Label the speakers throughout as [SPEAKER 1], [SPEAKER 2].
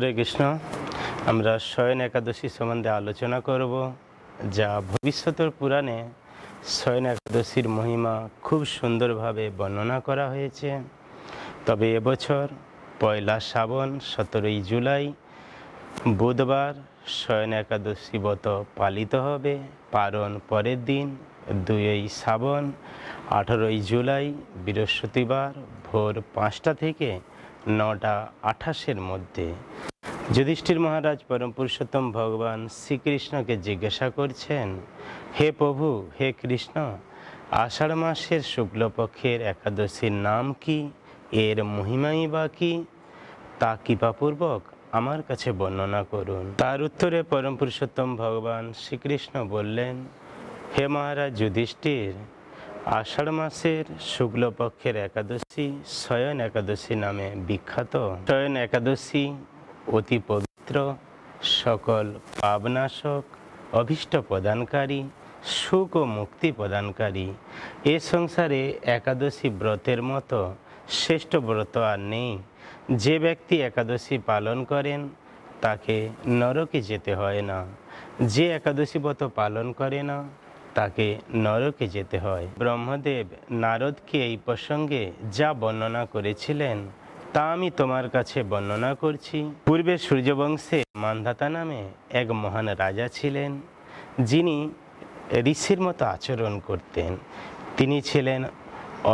[SPEAKER 1] হরে কৃষ্ণ আমরা শয়ন একাদশী সম্বন্ধে আলোচনা করব যা ভবিষ্যতের পুরাণে শয়ন একাদশীর মহিমা খুব সুন্দরভাবে বর্ণনা করা হয়েছে তবে এবছর পয়লা শ্রাবণ সতেরোই জুলাই বুধবার শয়ন একাদশী ব্রত পালিত হবে পারণ পরের দিন দুইই শ্রাবণ আঠেরোই জুলাই বৃহস্পতিবার ভোর পাঁচটা থেকে নটা আঠাশের মধ্যে যুধিষ্ঠির মহারাজ পরম পুরুষোত্তম ভগবান শ্রীকৃষ্ণকে জিজ্ঞাসা করছেন হে প্রভু হে কৃষ্ণ আষাঢ় মাসের শুক্লপক্ষের একাদশীর নাম কি এর মহিমাই বা কি তা কৃপাপূর্বক আমার কাছে বর্ণনা করুন তার উত্তরে পরম পুরুষোত্তম ভগবান শ্রীকৃষ্ণ বললেন হে মহারাজ যুধিষ্ঠির আষাঢ় মাসের শুক্লপক্ষের একাদশী শয়ন একাদশী নামে বিখ্যাত শয়ন একাদশী অতি পবিত্র সকল পাবনাশক অভীষ্ট প্রদানকারী সুখ ও মুক্তি প্রদানকারী এ সংসারে একাদশী ব্রতের মতো শ্রেষ্ঠ ব্রত আর নেই যে ব্যক্তি একাদশী পালন করেন তাকে নরকে যেতে হয় না যে একাদশী ব্রত পালন করে না তাকে নরকে যেতে হয় ব্রহ্মদেব নারদকে এই প্রসঙ্গে যা বর্ণনা করেছিলেন তা আমি তোমার কাছে বর্ণনা করছি পূর্বে সূর্যবংশে মান্ধাতা নামে এক মহান রাজা ছিলেন যিনি ঋষির মতো আচরণ করতেন তিনি ছিলেন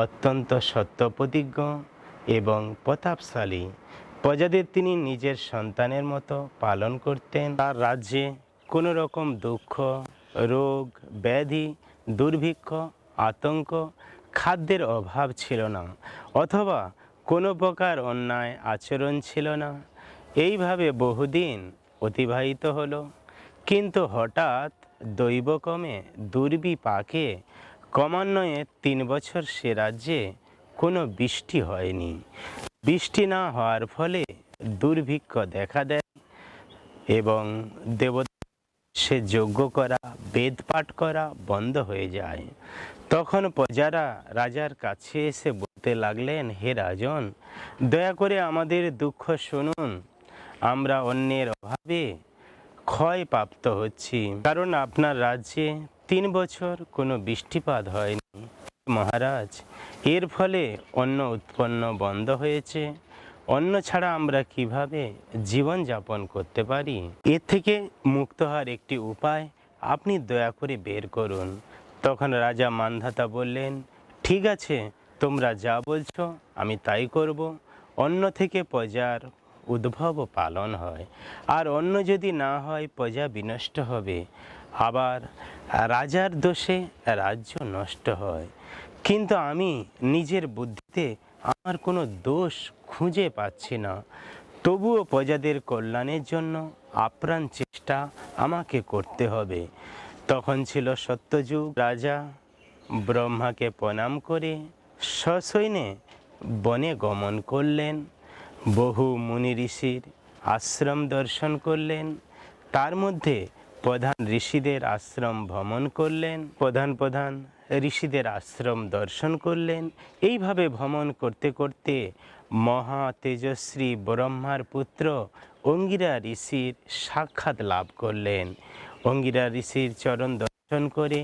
[SPEAKER 1] অত্যন্ত সত্যপ্রতিজ্ঞ এবং প্রতাপশালী প্রজাদের তিনি নিজের সন্তানের মতো পালন করতেন তার রাজ্যে কোনো রকম দুঃখ রোগ ব্যাধি দুর্ভিক্ষ আতঙ্ক খাদ্যের অভাব ছিল না অথবা কোনো প্রকার অন্যায় আচরণ ছিল না এইভাবে বহুদিন অতিবাহিত হলো কিন্তু হঠাৎ দৈবক্রমে দুর্বিপাকে ক্রমান্বয়ে তিন বছর সে রাজ্যে কোনো বৃষ্টি হয়নি বৃষ্টি না হওয়ার ফলে দুর্ভিক্ষ দেখা দেয় এবং দেবতা সে যজ্ঞ করা বেদ পাঠ করা বন্ধ হয়ে যায় তখন প্রজারা রাজার কাছে এসে বলতে লাগলেন হে রাজন দয়া করে আমাদের দুঃখ শুনুন আমরা অন্যের অভাবে ক্ষয় প্রাপ্ত হচ্ছি কারণ আপনার রাজ্যে তিন বছর কোনো বৃষ্টিপাত হয়নি মহারাজ এর ফলে অন্য উৎপন্ন বন্ধ হয়েছে অন্ন ছাড়া আমরা কিভাবে জীবন যাপন করতে পারি এর থেকে মুক্ত হওয়ার একটি উপায় আপনি দয়া করে বের করুন তখন রাজা মানধাতা বললেন ঠিক আছে তোমরা যা বলছো আমি তাই করব অন্য থেকে প্রজার উদ্ভব পালন হয় আর অন্য যদি না হয় প্রজা বিনষ্ট হবে আবার রাজার দোষে রাজ্য নষ্ট হয় কিন্তু আমি নিজের বুদ্ধিতে আমার কোনো দোষ খুঁজে পাচ্ছি না তবুও প্রজাদের কল্যাণের জন্য আপ্রাণ চেষ্টা আমাকে করতে হবে তখন ছিল সত্যযুগ রাজা ব্রহ্মাকে প্রণাম করে সসৈনে বনে গমন করলেন বহু মুনি ঋষির আশ্রম দর্শন করলেন তার মধ্যে প্রধান ঋষিদের আশ্রম ভ্রমণ করলেন প্রধান প্রধান ঋষিদের আশ্রম দর্শন করলেন এইভাবে ভ্রমণ করতে করতে মহা তেজস্বী ব্রহ্মার পুত্র অঙ্গিরা ঋষির সাক্ষাৎ লাভ করলেন অঙ্গিরা ঋষির চরণ করে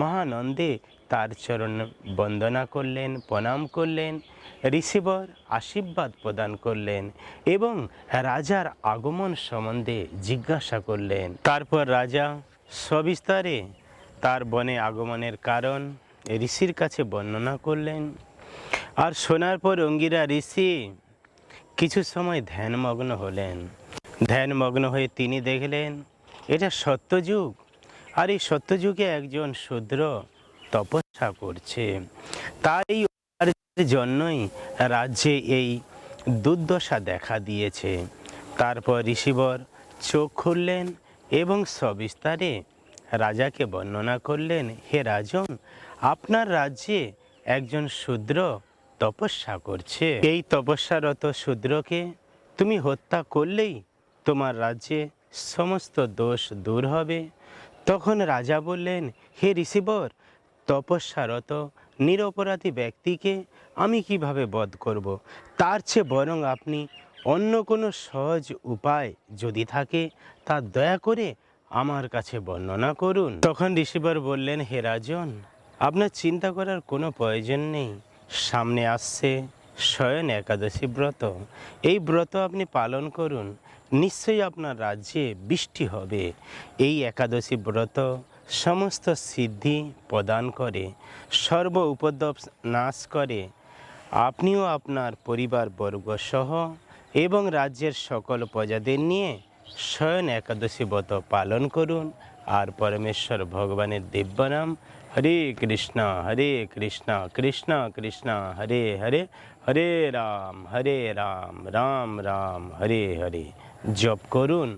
[SPEAKER 1] মহানন্দে তার চরণ বন্দনা করলেন প্রণাম করলেন ঋষিবর আশীর্বাদ প্রদান করলেন এবং রাজার আগমন সম্বন্ধে জিজ্ঞাসা করলেন তারপর রাজা সবিস্তারে তার বনে আগমনের কারণ ঋষির কাছে বর্ণনা করলেন আর শোনার পর অঙ্গিরা ঋষি কিছু সময় ধ্যানমগ্ন হলেন ধ্যানমগ্ন হয়ে তিনি দেখলেন এটা সত্যযুগ আর এই সত্যযুগে একজন শূদ্র তপস্যা করছে তাই জন্যই রাজ্যে এই দুর্দশা দেখা দিয়েছে তারপর ঋষিবর চোখ খুললেন এবং সবিস্তারে রাজাকে বর্ণনা করলেন হে রাজন আপনার রাজ্যে একজন শূদ্র তপস্যা করছে এই তপস্যারত শূদ্রকে তুমি হত্যা করলেই তোমার রাজ্যে সমস্ত দোষ দূর হবে তখন রাজা বললেন হে রিসিভর তপস্যারত নিরপরাধী ব্যক্তিকে আমি কিভাবে বধ করব। তার চেয়ে বরং আপনি অন্য কোনো সহজ উপায় যদি থাকে তা দয়া করে আমার কাছে বর্ণনা করুন তখন ঋষিবর বললেন হে রাজন আপনার চিন্তা করার কোনো প্রয়োজন নেই সামনে আসছে স্বয়ন একাদশী ব্রত এই ব্রত আপনি পালন করুন নিশ্চয়ই আপনার রাজ্যে বৃষ্টি হবে এই একাদশী ব্রত সমস্ত সিদ্ধি প্রদান করে সর্ব উপদ্রব নাশ করে আপনিও আপনার পরিবার সহ এবং রাজ্যের সকল প্রজাদের নিয়ে স্বয়ন একাদশী ব্রত পালন করুন আর পরমেশ্বর ভগবানের দিব্যনাম হরে কৃষ্ণ হরে কৃষ্ণ কৃষ্ণ কৃষ্ণ হরে হরে হরে রাম হরে রাম রাম রাম হরে হরে জপ করুন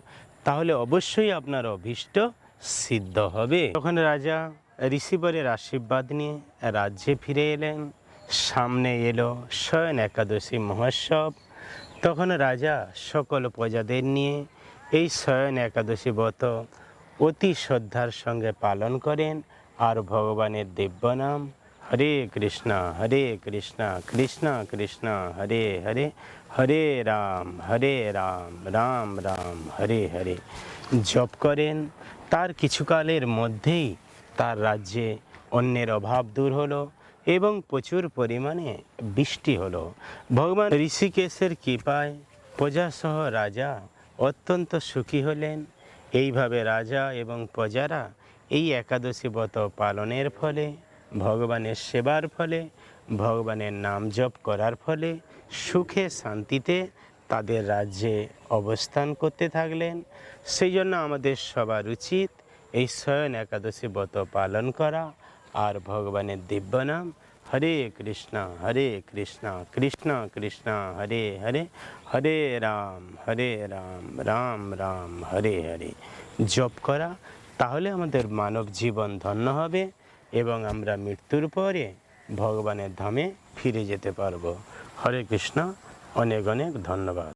[SPEAKER 1] তাহলে অবশ্যই আপনার অভীষ্ট সিদ্ধ হবে তখন রাজা ঋষিবরের আশীর্বাদ নিয়ে রাজ্যে ফিরে এলেন সামনে এলো স্বয়ন একাদশী মহোৎসব তখন রাজা সকল প্রজাদের নিয়ে এই স্বয়ন একাদশী ব্রত অতি শ্রদ্ধার সঙ্গে পালন করেন আর ভগবানের দিব্যনাম হরে কৃষ্ণ হরে কৃষ্ণ কৃষ্ণ কৃষ্ণ হরে হরে হরে রাম হরে রাম রাম রাম হরে হরে জপ করেন তার কিছুকালের মধ্যেই তার রাজ্যে অন্যের অভাব দূর হলো এবং প্রচুর পরিমাণে বৃষ্টি হলো ভগবান ঋষিকেশের কৃপায় প্রজাসহ রাজা অত্যন্ত সুখী হলেন এইভাবে রাজা এবং প্রজারা এই একাদশী ব্রত পালনের ফলে ভগবানের সেবার ফলে ভগবানের নাম জপ করার ফলে সুখে শান্তিতে তাদের রাজ্যে অবস্থান করতে থাকলেন সেই জন্য আমাদের সবার উচিত এই স্বয়ন একাদশী ব্রত পালন করা আর ভগবানের দিব্য নাম হরে কৃষ্ণ হরে কৃষ্ণ কৃষ্ণ কৃষ্ণ হরে হরে হরে রাম হরে রাম রাম রাম হরে হরে জপ করা তাহলে আমাদের মানব জীবন ধন্য হবে এবং আমরা মৃত্যুর পরে ভগবানের ধামে ফিরে যেতে পারবো হরে কৃষ্ণ অনেক অনেক ধন্যবাদ